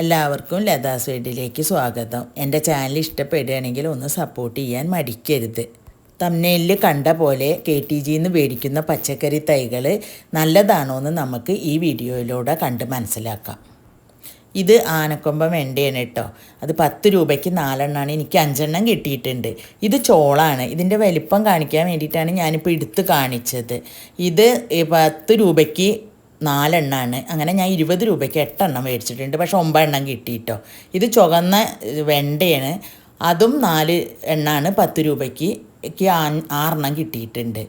എല്ലാവർക്കും ലതാ സ്വീഡിലേക്ക് സ്വാഗതം. എന്റെ ചാനൽ ഇഷ്ടപ്പെടുകയാണെങ്കിൽ ഒന്ന് സപ്പോർട്ട് ചെയ്യാൻ മടിക്കരുത്. തമ്മനയിൽ കണ്ട പോലെ കെ ടി ജിന്ന് മേടിക്കുന്ന പച്ചക്കറി തൈകൾ നല്ലതാണോ എന്ന് നമുക്ക് ഈ വീഡിയോയിലൂടെ കണ്ട് മനസ്സിലാക്കാം. ഇത് ആനക്കൊമ്പം വെണ്ടയാണ് കേട്ടോ. അത് പത്ത് രൂപയ്ക്ക് നാലെണ്ണമാണ് എനിക്ക് അഞ്ചെണ്ണം കിട്ടിയിട്ടുണ്ട്. ഇത് ചോളാണ്. ഇതിന്റെ വലിപ്പം കാണിക്കാൻ വേണ്ടിയിട്ടാണ് ഞാനിപ്പോൾ എടുത്ത് കാണിച്ചത്. ഇത് പത്ത് രൂപയ്ക്ക് നാലെണ്ണമാണ് അങ്ങനെ ഞാൻ ഇരുപത് രൂപയ്ക്ക് എട്ടെണ്ണം മേടിച്ചിട്ടുണ്ട്. പക്ഷെ ഒമ്പതെണ്ണം കിട്ടിയിട്ടോ. ഇത് ചുവന്ന വെണ്ടയാണ്. അതും നാല് എണ്ണമാണ് പത്ത് രൂപയ്ക്ക്. ആറെണ്ണം കിട്ടിയിട്ടുണ്ട്.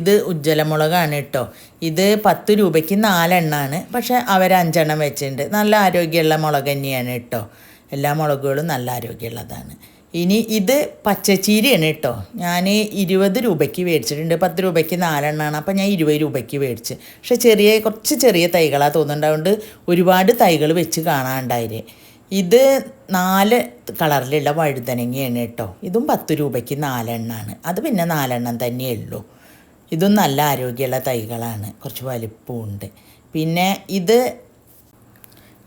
ഇത് ഉജ്ജ്വലമുളകാണ് കേട്ടോ. ഇത് പത്ത് രൂപയ്ക്ക് നാലെണ്ണമാണ് പക്ഷേ അവർ അഞ്ചെണ്ണം വെച്ചിട്ടുണ്ട്. നല്ല ആരോഗ്യമുള്ള മുളക് തന്നെയാണ് കേട്ടോ. എല്ലാ മുളകുകളും നല്ല ആരോഗ്യമുള്ളതാണ്. ഇനി ഇത് പച്ചച്ചീരയാണ് കേട്ടോ. ഞാൻ ഇരുപത് രൂപയ്ക്ക് മേടിച്ചിട്ടുണ്ട്. പത്ത് രൂപയ്ക്ക് നാലെണ്ണമാണ് അപ്പോൾ ഞാൻ ഇരുപത് രൂപയ്ക്ക് മേടിച്ച്. പക്ഷെ ചെറിയ കുറച്ച് ചെറിയ തൈകളാണ് തോന്നുന്നുണ്ട്. അതുകൊണ്ട് ഒരുപാട് തൈകൾ വെച്ച് കാണാണ്ടായിരെ ഇത് നാല് കളറിലുള്ള വഴുതനങ്ങയാണ് കേട്ടോ. ഇതും പത്ത് രൂപയ്ക്ക് നാലെണ്ണമാണ് അത് പിന്നെ നാലെണ്ണം തന്നെയേ ഉള്ളൂ. ഇതും നല്ല ആരോഗ്യമുള്ള തൈകളാണ്. കുറച്ച് വലിപ്പമുണ്ട്. പിന്നെ ഇത്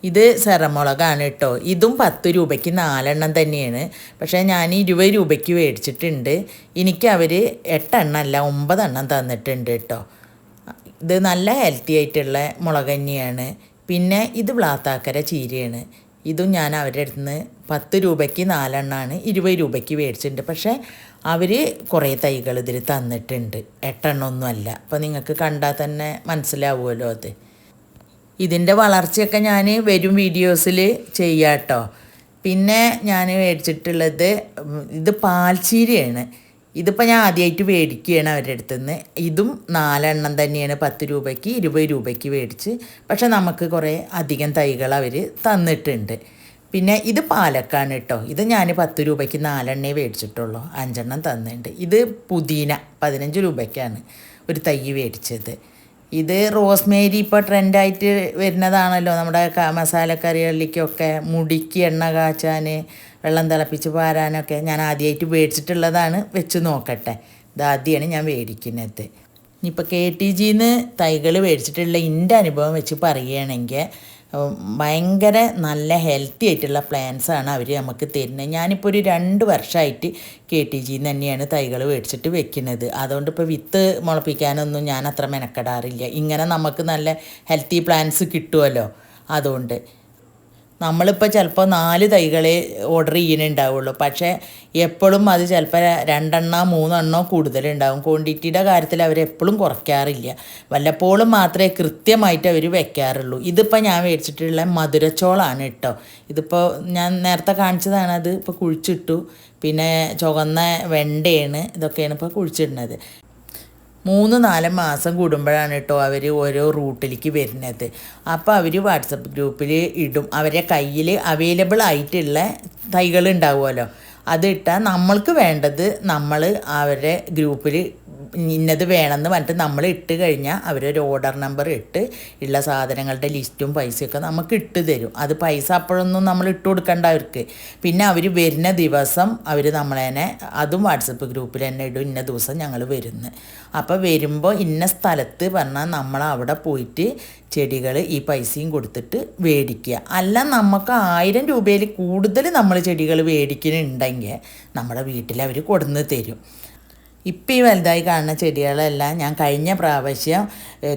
ഇത് സെറമുളകാണ് കേട്ടോ. ഇതും പത്ത് രൂപയ്ക്ക് നാലെണ്ണം തന്നെയാണ്. പക്ഷേ ഞാൻ ഇരുപത് രൂപയ്ക്ക് മേടിച്ചിട്ടുണ്ട്. എനിക്ക് അവർ എട്ടെണ്ണം അല്ല ഒമ്പതെണ്ണം തന്നിട്ടുണ്ട് കേട്ടോ. ഇത് നല്ല ഹെൽത്തി ആയിട്ടുള്ള മുളക് തന്നെയാണ്. പിന്നെ ഇത് വ്ളാത്താക്കര ചീരയാണ്. ഇതും ഞാൻ അവരുടെ അടുത്ത് നിന്ന് പത്ത് രൂപയ്ക്ക് നാലെണ്ണമാണ് ഇരുപത് രൂപയ്ക്ക് മേടിച്ചിട്ടുണ്ട്. പക്ഷേ അവർ കുറേ തൈകൾ ഇതിൽ തന്നിട്ടുണ്ട്. എട്ടെണ്ണമൊന്നും അല്ല. അപ്പോൾ നിങ്ങൾക്ക് കണ്ടാൽ തന്നെ മനസ്സിലാവുമല്ലോ അത്. ഇതിന്റെ വളർച്ചയൊക്കെ ഞാൻ വരും വീഡിയോസിൽ ചെയ്യാം കേട്ടോ പിന്നെ ഞാൻ മേടിച്ചിട്ടുള്ളത് ഇത് പാൽച്ചീരയാണ്. ഇതിപ്പോൾ ഞാൻ ആദ്യമായിട്ട് മേടിക്കുകയാണ് അവരുടെ അടുത്ത് നിന്ന് ഇതും നാലെണ്ണം തന്നെയാണ് പത്ത് രൂപയ്ക്ക് ഇരുപത് രൂപയ്ക്ക് മേടിച്ച്. പക്ഷെ നമുക്ക് കുറേ അധികം തൈകൾ അവർ തന്നിട്ടുണ്ട്. പിന്നെ ഇത് പാലക്കാണ് കേട്ടോ. ഇത് ഞാൻ പത്ത് രൂപയ്ക്ക് നാലെണ്ണേ മേടിച്ചിട്ടുള്ളൂ അഞ്ചെണ്ണം തന്നിട്ടുണ്ട്. ഇത് പുതിന പതിനഞ്ച് രൂപയ്ക്കാണ് ഒരു തൈ മേടിച്ചത്. ഇത് റോസ്മേരി ഇപ്പോൾ ട്രെൻഡായിട്ട് വരുന്നതാണല്ലോ. നമ്മുടെ മസാലക്കറികളിലേക്കൊക്കെ മുടിക്ക് എണ്ണ കാച്ചാൻ വെള്ളം തിളപ്പിച്ച് പാരാനൊക്കെ ഞാൻ ആദ്യമായിട്ട് മേടിച്ചിട്ടുള്ളതാണ് വെച്ച് നോക്കട്ടെ. ഇതാദ്യമാണ് ഞാൻ മേടിക്കുന്നത് ഇനിയിപ്പോൾ കെ ടി ജിന്ന് തൈകൾ മേടിച്ചിട്ടുള്ള എന്റെ അനുഭവം വെച്ച് പറയുകയാണെങ്കിൽ ഭയങ്കര നല്ല ഹെൽത്തി ആയിട്ടുള്ള പ്ലാന്റ്സ് ആണ് അവർ നമുക്ക് തരുന്നത്. ഞാനിപ്പോൾ ഒരു രണ്ട് വർഷമായിട്ട് കെ ടി ജിയിൽ നിന്ന് തന്നെയാണ് തൈകൾ മേടിച്ചിട്ട് വെക്കുന്നത്. അതുകൊണ്ട് ഇപ്പോൾ വിത്ത് മുളപ്പിക്കാനൊന്നും ഞാൻ അത്ര മെനക്കെടാറില്ല. ഇങ്ങനെ നമുക്ക് നല്ല ഹെൽത്തി പ്ലാന്റ്സ് കിട്ടുമല്ലോ അതുകൊണ്ട് നമ്മളിപ്പോൾ ചിലപ്പോൾ നാല് തൈകളെ ഓർഡർ ചെയ്യുന്നുണ്ടാവുള്ളൂ പക്ഷേ എപ്പോഴും അത് ചിലപ്പോൾ രണ്ടെണ്ണോ മൂന്നെണ്ണോ കൂടുതലുണ്ടാവും. ക്വാണ്ടിറ്റിയുടെ കാര്യത്തിൽ അവർ എപ്പോഴും കുറയ്ക്കാറില്ല. വല്ലപ്പോഴും മാത്രമേ കൃത്യമായിട്ട് അവർ വെക്കാറുള്ളൂ. ഇതിപ്പോൾ ഞാൻ മേടിച്ചിട്ടുള്ള മധുരച്ചോളാണ് കേട്ടോ. ഇതിപ്പോൾ ഞാൻ നേരത്തെ കാണിച്ചതാണ്. അത് ഇപ്പോൾ കുഴിച്ചിട്ടു. പിന്നെ ചുവന്ന വെണ്ടയാണ്. ഇതൊക്കെയാണ് ഇപ്പോൾ കുഴിച്ചിടുന്നത്. മൂന്ന് നാല് മാസം കൂടുമ്പോഴാണ് കേട്ടോ അവർ ഓരോ റൂട്ടിലേക്ക് വരുന്നത്. അപ്പോൾ അവർ വാട്സപ്പ് ഗ്രൂപ്പിൽ ഇടും. അവരെ കയ്യിൽ അവൈലബിൾ ആയിട്ടുള്ള തൈകൾ ഉണ്ടാവുമല്ലോ. അതിട്ടാൽ നമ്മൾക്ക് വേണ്ടത് നമ്മൾ അവരുടെ ഗ്രൂപ്പിൽ ഇന്നത് വേണമെന്ന് പറഞ്ഞിട്ട് നമ്മൾ ഇട്ട് കഴിഞ്ഞാൽ അവരൊരു ഓർഡർ നമ്പർ ഇട്ട് ഉള്ള സാധനങ്ങളുടെ ലിസ്റ്റും പൈസയൊക്കെ നമുക്ക് ഇട്ട് തരും. അത് പൈസ അപ്പോഴൊന്നും നമ്മൾ ഇട്ട് കൊടുക്കേണ്ട അവർക്ക്. പിന്നെ അവർ വരുന്ന ദിവസം അവർ നമ്മളതിനെ അതും വാട്സപ്പ് ഗ്രൂപ്പിൽ തന്നെ ഇടും. ഇന്ന ദിവസം ഞങ്ങൾ വരുന്നു. അപ്പോൾ വരുമ്പോൾ ഇന്ന സ്ഥലത്ത് പറഞ്ഞാൽ നമ്മൾ അവിടെ പോയിട്ട് ചെടികൾ ഈ പൈസയും കൊടുത്തിട്ട് മേടിക്കുക അല്ല നമുക്ക് ആയിരം രൂപയിൽ കൂടുതൽ നമ്മൾ ചെടികൾ മേടിക്കുന്നുണ്ടെങ്കിൽ നമ്മുടെ വീട്ടിൽ അവർ കൊടുന്ന് തരും. ഇപ്പം ഈ വലുതായി കാണുന്ന ചെടികളെല്ലാം ഞാൻ കഴിഞ്ഞ പ്രാവശ്യം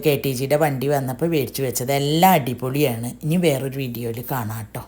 കെ ടി ജിയുടെ വണ്ടി വന്നപ്പോൾ മേടിച്ചു വെച്ചത്. എല്ലാം അടിപൊളിയാണ്. ഇനി വേറൊരു വീഡിയോയിൽ കാണാം കേട്ടോ.